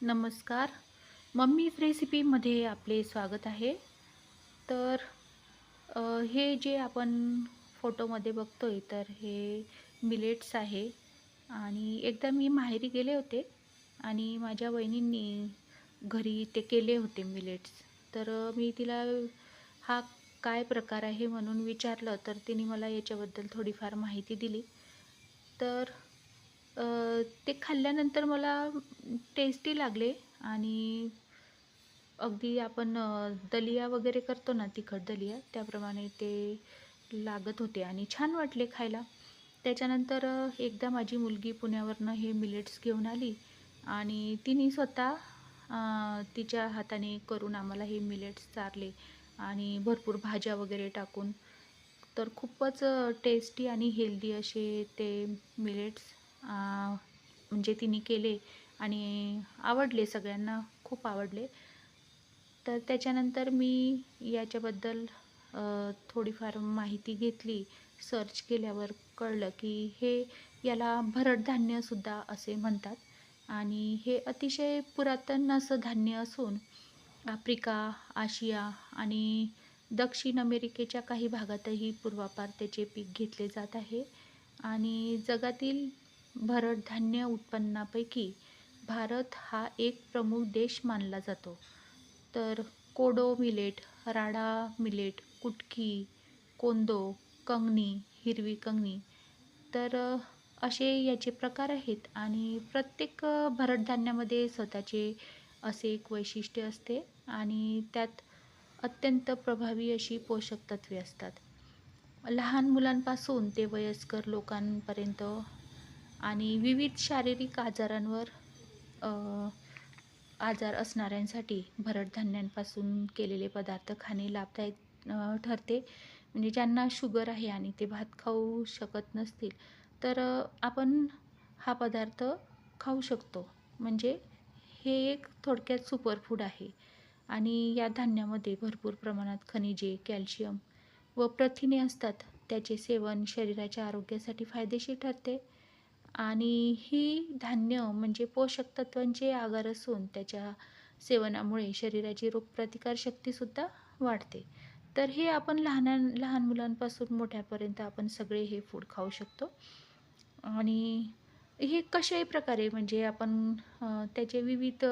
नमस्कार. मम्मीज रेसिपीमध्ये आपले स्वागत आहे. तर हे जे आपण फोटोमध्ये बघतो आहे तर हे मिलेट्स आहे. आणि एकदा मी माहेरी गेले होते आणि माझ्या वहिनींनी घरी ते केले होते मिलेट्स तर मी तिला हा काय प्रकार आहे म्हणून विचारलं तर तिने मला याच्याबद्दल थोडीफार माहिती दिली. तर ते खाल्ल्यानंतर मला टेस्टी लागले आणि अगदी आपण दलिया वगैरे करतो ना तिखट दलिया त्याप्रमाणे ते लागत होते आणि छान वाटले खायला. त्याच्यानंतर एकदा माझी मुलगी पुण्यावरनं हे मिलेट्स घेऊन आली आणि तिने स्वतः तिच्या हाताने करून आम्हाला हे मिलेट्स चारले आणि भरपूर भाज्या वगैरे टाकून. तर खूपच टेस्टी आणि हेल्दी असे ते मिलेट्स म्हणजे तिने केले आणि आवडले सगळ्यांना खूप आवडले. तर त्याच्यानंतर मी याच्याबद्दल थोडीफार माहिती घेतली. सर्च केल्यावर कळलं की हे याला भरड धान्यसुद्धा असे म्हणतात. आणि हे अतिशय पुरातन असं धान्य असून आफ्रिका आशिया आणि दक्षिण अमेरिकेच्या काही भागातही पूर्वापार त्याचे पीक घेतले जात आहे. आणि जगातील भरड धान्य उत्पन्नापैकी भारत हा एक प्रमुख देश मानला जातो. तर कोडो मिलेट राडा मिलेट कुटकी कोंदो कंगणी हिरवी कंगणी तर असे याचे प्रकार आहेत आणि प्रत्येक भरडधान्यामध्ये स्वतःचे असे एक वैशिष्ट्य असते आणि त्यात अत्यंत प्रभावी अशी पोषक तत्वे असतात. लहान मुलांपासून ते वयस्कर लोकांपर्यंत आणि विविध शारीरिक आजारांवर आजार असणाऱ्यांसाठी भरड धान्यांपासून केलेले पदार्थ खाणे लाभदायक ठरते. म्हणजे ज्यांना शुगर आहे आणि ते भात खाऊ शकत नसतील तर आपण हा पदार्थ खाऊ शकतो. म्हणजे हे एक थोडक्यात सुपरफूड आहे. आणि या धान्यामध्ये भरपूर प्रमाणात खनिजे कॅल्शियम व प्रथिने असतात. त्याचे सेवन शरीराच्या आरोग्यासाठी फायदेशीर ठरते. आणि ही धान्य म्हणजे पोषक तत्वांचे आगार असून त्याच्या सेवनामुळे शरीराची रोगप्रतिकार शक्तीसुद्धा वाढते. तर हे आपण लहान लहान मुलांपासून मोठ्यापर्यंत आपण सगळे हे फूड खाऊ शकतो. आणि हे कशाही प्रकारे म्हणजे आपण त्याचे विविध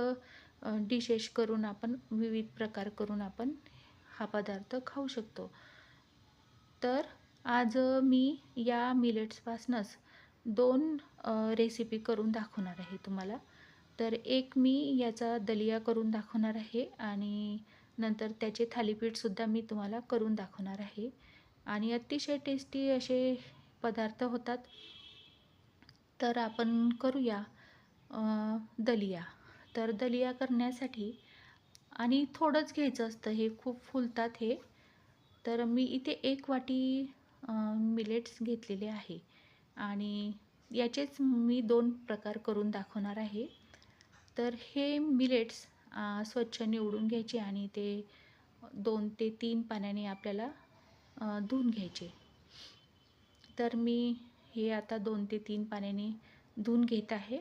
डिशेस करून आपण विविध प्रकार करून आपण हा पदार्थ खाऊ शकतो. तर आज मी या मिलेट्सपासूनच दोन रेसिपी करून दाखवणार आहे तुम्हाला. तर एक मी याचा दलिया करून दाखवणार आहे आणि नंतर त्याचे थालीपीठसुद्धा मी तुम्हाला करून दाखवणार आहे. आणि अतिशय टेस्टी असे पदार्थ होतात. तर आपण करूया दलिया. तर दलिया करण्यासाठी आणि थोडंच घ्यायचं असतं हे खूप फुलतात हे. तर मी इथे एक वाटी मिलेट्स घेतलेले आहे. आणि याचेच मी दोन प्रकार करून दाखवणार आहे. तर हे मिलेट्स स्वच्छ निवडून घ्यायचे आणि ते दोन ते तीन पाण्याने आपल्याला धुवून घ्यायचे. तर मी हे आता दोन ते तीन पाण्याने धुवून घेत आहे.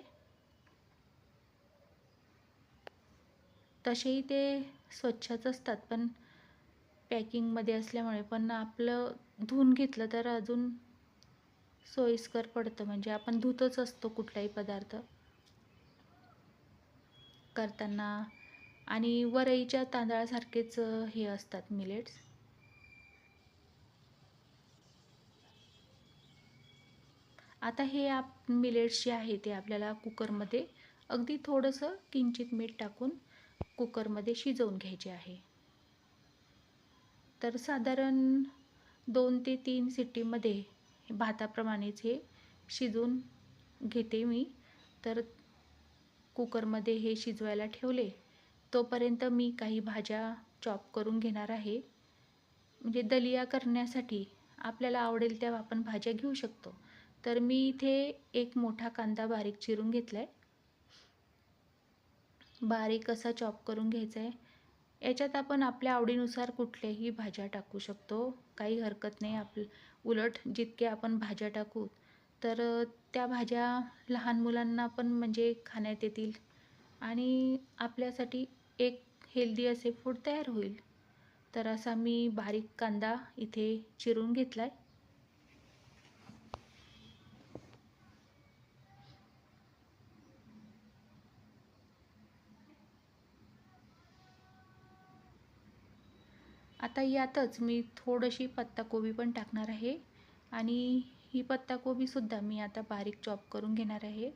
तसेही ते स्वच्छच असतात पण पॅकिंगमध्ये असल्यामुळे पण आपलं धुवून घेतलं तर अजून सोयीस्कर पडतं. म्हणजे आपण धुतच असतो कुठलाही पदार्थ करताना. आणि वरईच्या तांदळासारखेच हे असतात मिलेट्स आता हे आप मिलेट्स जे आहे ते आपल्याला कुकरमध्ये अगदी थोडंसं किंचित मीठ टाकून कुकरमध्ये शिजवून घ्यायचे आहे. तर साधारण दोन ते तीन सिटीमध्ये भाताप्रमाणेच हे शिजवून घेते मी. तर कुकरमध्ये हे शिजवायला ठेवले. तोपर्यंत मी काही भाज्या चॉप करून घेणार आहे. म्हणजे दलिया करण्यासाठी आपल्याला आवडेल त्या आपण भाज्या घेऊ शकतो. तर मी इथे एक मोठा कांदा बारीक चिरून घेतला आहे बारीक असा चॉप करून घ्यायचा आहे याच्यात आपण आपल्या आवडीनुसार कुठल्याही भाज्या टाकू शकतो. काही हरकत नाही. आप उलट जितके आपण भाज्या टाकू तर त्या भाज्या लहान मुलांना पण म्हणजे खाण्यात येतील आणि आपल्यासाठी एक हेल्दी असे फूड तयार होईल. तर असा मी बारीक कांदा इथे चिरून घेतला आहे आता यातच मी थोडीशी पत्ताकोबी पण टाकणार आहे. आणि ही पत्ताकोबीसुद्धा मी आता बारीक चॉप करून घेणार आहे.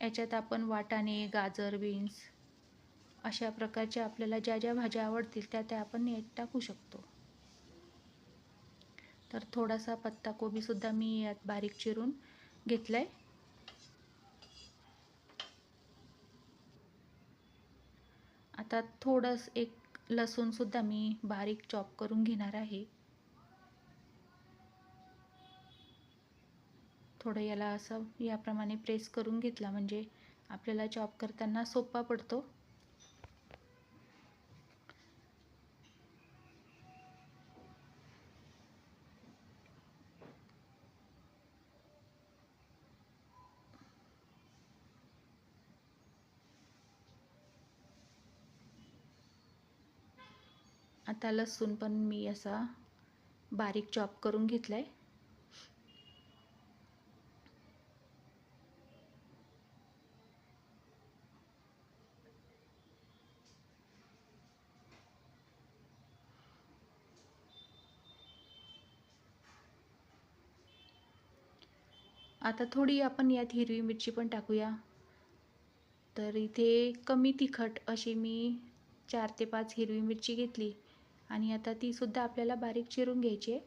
याच्यात आपण वाटाणे गाजर बीन्स अशा प्रकारच्या आपल्याला ज्या ज्या भाज्या आवडतील त्या त्या आपण यात टाकू शकतो. तर थोडासा पत्ताकोबीसुद्धा मी यात बारीक चिरून घेतला आहे आता थोडंस एक लसूणसुद्धा मी बारीक चॉप करून घेणार आहे. थोडं याला असं याप्रमाणे प्रेस करून घेतला म्हणजे आपल्याला चॉप करताना सोपा पडतो. आता लसूण पण मी असा बारीक चॉप करून घेतला आहे आता थोडी आपण यात हिरवी मिरची पण टाकूया. तर इथे कमी तिखट अशी मी चार ते पाच हिरवी मिरची घेतली. आणि आता तीसुद्धा आपल्याला बारीक चिरून घ्यायची आहे.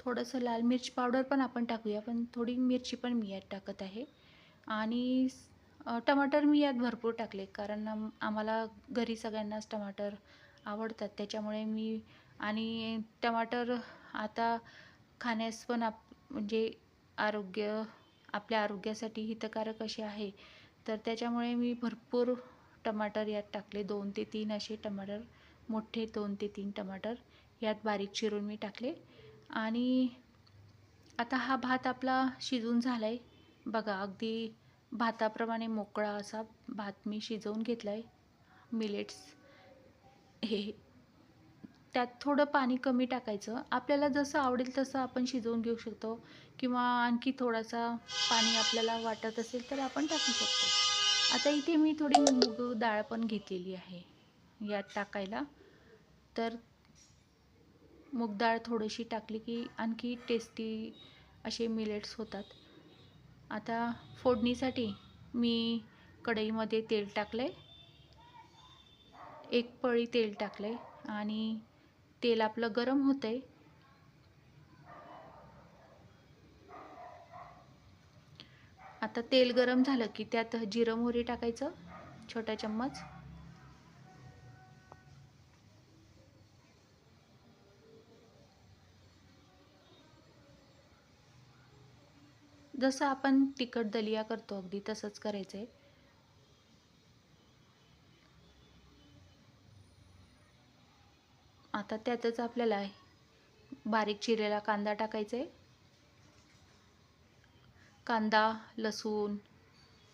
थोडंसं लाल मिरची पावडर पण आपण टाकूया पण थोडी मिरची पण मी यात टाकत आहे. आणि टमाटर मी यात भरपूर टाकले. कारण आम्हाला घरी सगळ्यांनाच टमाटर आवडतात. त्याच्यामुळे मी आणि टमाटर आता खाण्यास पण आप म्हणजे आरोग्य आपल्या आरोग्यासाठी हितकारक असे आहे. तर त्याच्यामुळे मी भरपूर टमाटर यात टाकले. दोन ते तीन असे टमाटर मोठे दोन ते तीन टमाटर यात बारीक चिरून मी टाकले. आणि आता हा भात आपला शिजून झाला आहे बघा अगदी भाताप्रमाणे मोकळा असा भात मी शिजवून घेतला आहे मिलेट्स हे त्यात थोडं पाणी कमी टाकायचं. आपल्याला जसं आवडेल तसं आपण शिजवून घेऊ शकतो. किंवा आणखी थोडासा पाणी आपल्याला वाटत असेल तर आपण टाकू शकतो. आता इथे मी थोडी मूग डाळ पण घेतलेली आहे. यात टाकायला. तर मूग डाळ थोडीशी टाकली की आणखी टेस्टी असे मिलेट्स होतात. आता फोडणीसाठी मी कढईमध्ये तेल टाकलं आहे एक पळी तेल टाकलं आहे आणि तेल आपलं गरम होतं आहे आता तेल गरम झालं की त्यात जिरं मोहरी टाकायचं छोटा चम्मच. जसं आपण तिखट दलिया करतो अगदी तसंच करायचं आहे आता त्यातच आपल्याला बारीक चिरेला कांदा टाकायचा आहे कांदा लसूण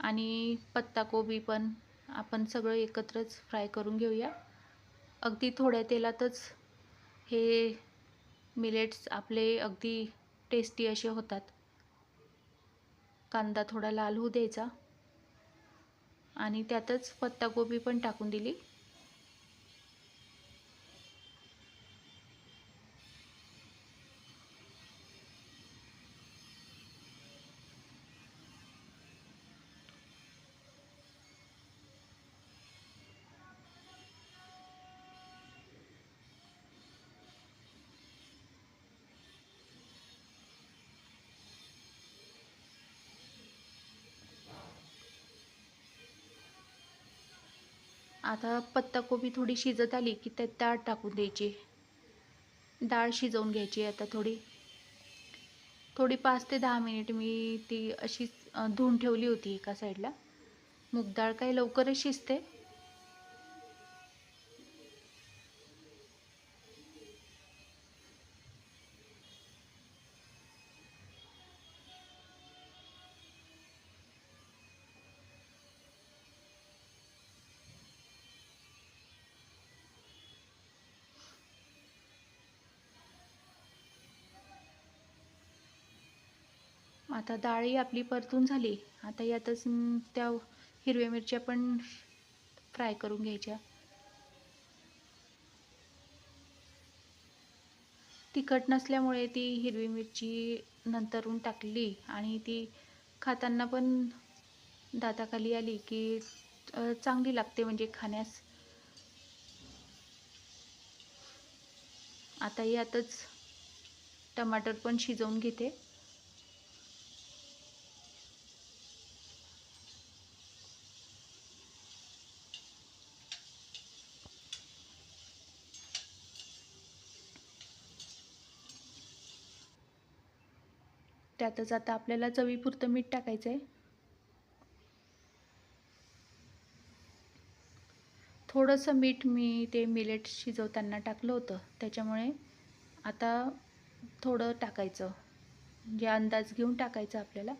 आणि पत्ताकोबी पण आपण सगळं एकत्रच फ्राय करून घेऊया. अगदी थोड्या तेलातच हे मिलेट्स आपले अगदी टेस्टी असे होतात. कांदा थोडा लाल होऊ द्यायचा. आणि त्यातच पत्ताकोबी पण टाकून दिली. आता पत्ताकोबी थोडी शिजत आली की त्यात डाळ टाकून द्यायची. डाळ शिजवून घ्यायची आता थोडी. थोडी पाच ते दहा मिनिट मी ती अशीच धुवून ठेवली होती एका साईडला. मूग डाळ काही लवकरच शिजते. आता डाळी आपली परतून झाली. आता यातच त्या हिरव्या मिरच्या पण फ्राय करून घ्यायच्या. तिखट नसल्यामुळे ती हिरवी मिरची नंतरून टाकली आणि ती खाताना पण दाताखाली आली की चांगली लागते म्हणजे खाण्यास. आता यातच टमाटर पण शिजवून घेते. त्यातच आता आपल्याला चवीपुरतं मीठ टाकायचं आहे थोडंसं मीठ मी ते मिलेट शिजवताना टाकलं होतं. त्याच्यामुळे आता थोडं टाकायचं. म्हणजे अंदाज घेऊन टाकायचं आपल्याला.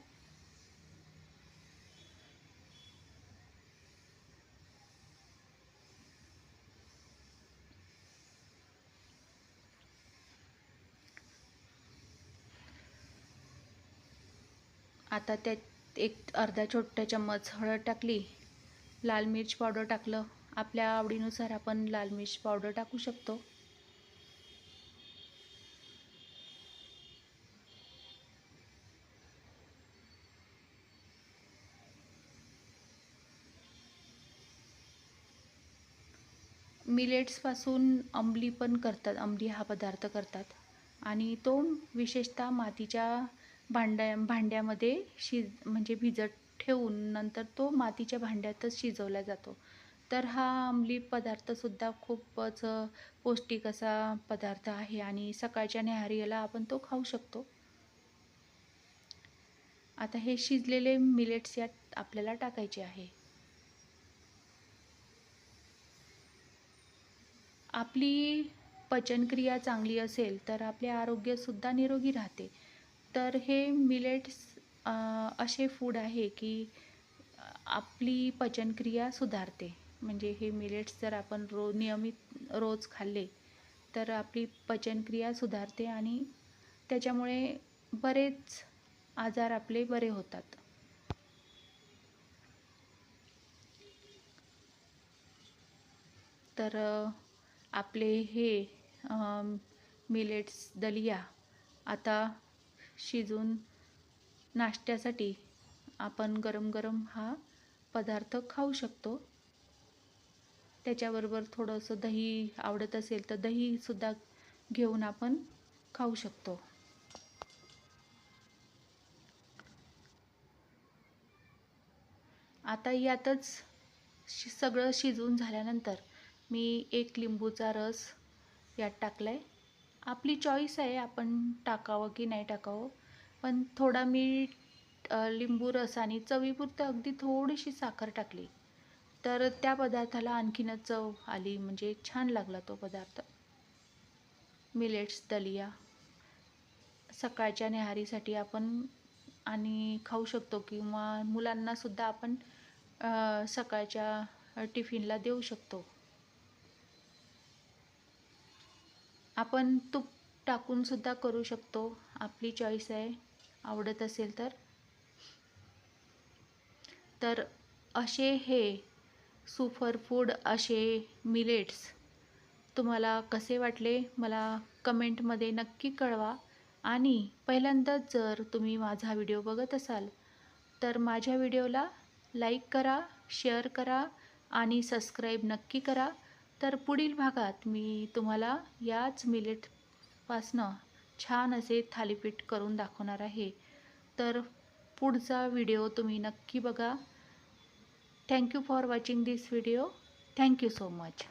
आता त्यात एक अर्धा छोटा चम्मच हळद टाकली. लाल मिरच पावडर टाकलं. आपल्या आवडीनुसार आपण लाल मिरच पावडर टाकू शकतो. मिलेट्सपासून अंबली पण करतात अंबली हा पदार्थ करतात. आणि तो विशेषतः मातीच्या भांड्या भांड्यामध्ये शिज म्हणजे भिजत ठेवून नंतर तो मातीच्या भांड्यातच शिजवला जातो. तर हा अंमली पदार्थसुद्धा खूपच पौष्टिक असा पदार्थ आहे आणि सकाळच्या न्याहारीला आपण तो खाऊ शकतो. आता हे शिजलेले मिलेट्स यात आपल्याला टाकायचे आहे. आपली पचनक्रिया चांगली असेल तर आपले आरोग्यसुद्धा निरोगी राहते. तर हे मिलेट्स असे फूड आहे की आपली पचनक्रिया सुधारते. म्हणजे हे मिलेट्स जर आपण रो नियमित रोज खाल्ले तर आपली पचनक्रिया सुधारते आणि त्याच्यामुळे बरेच आजार आपले बरे होतात. तर आपले हे मिलेट्स दलिया. आता शिजून नाश्त्यासाठी आपण गरम गरम हा पदार्थ खाऊ शकतो. त्याच्याबरोबर थोडंसं दही आवडत असेल तर दहीसुद्धा घेऊन आपण खाऊ शकतो. आता यातच शि सगळं शिजवून झाल्यानंतर मी एक लिंबूचा रस यात टाकला आहे आपली चॉईस आहे आपण टाकावं की नाही टाकावं. पण थोडा मीठ लिंबू रस आणि चवीपुरतं अगदी थोडीशी साखर टाकली तर त्या पदार्थाला आणखीनच चव आली म्हणजे छान लागला तो पदार्थ. मिलेट्स दलिया सकाळच्या न्याहारीसाठी आपण आणि खाऊ शकतो किंवा मुलांनासुद्धा आपण सकाळच्या टिफिनला देऊ शकतो. आपण तूप टाकूनसुद्धा करू शकतो. आपली चॉईस आहे. आवडत असेल तर. तर असे हे सुपरफूड असे मिलेट्स तुम्हाला कसे वाटले? मला कमेंटमध्ये नक्की कळवा. आणि पहिल्यांदाच जर तुम्ही माझा व्हिडिओ बघत असाल तर माझ्या व्हिडिओला लाईक करा शेअर करा आणि सबस्क्राईब नक्की करा. तर पुढील भागात मी तुम्हाला याच मिलेटपासनं छान असे थालीपीठ करून दाखवणार आहे. तर पुढचा व्हिडिओ तुम्ही नक्की बघा. Thank you for watching this video thank you so much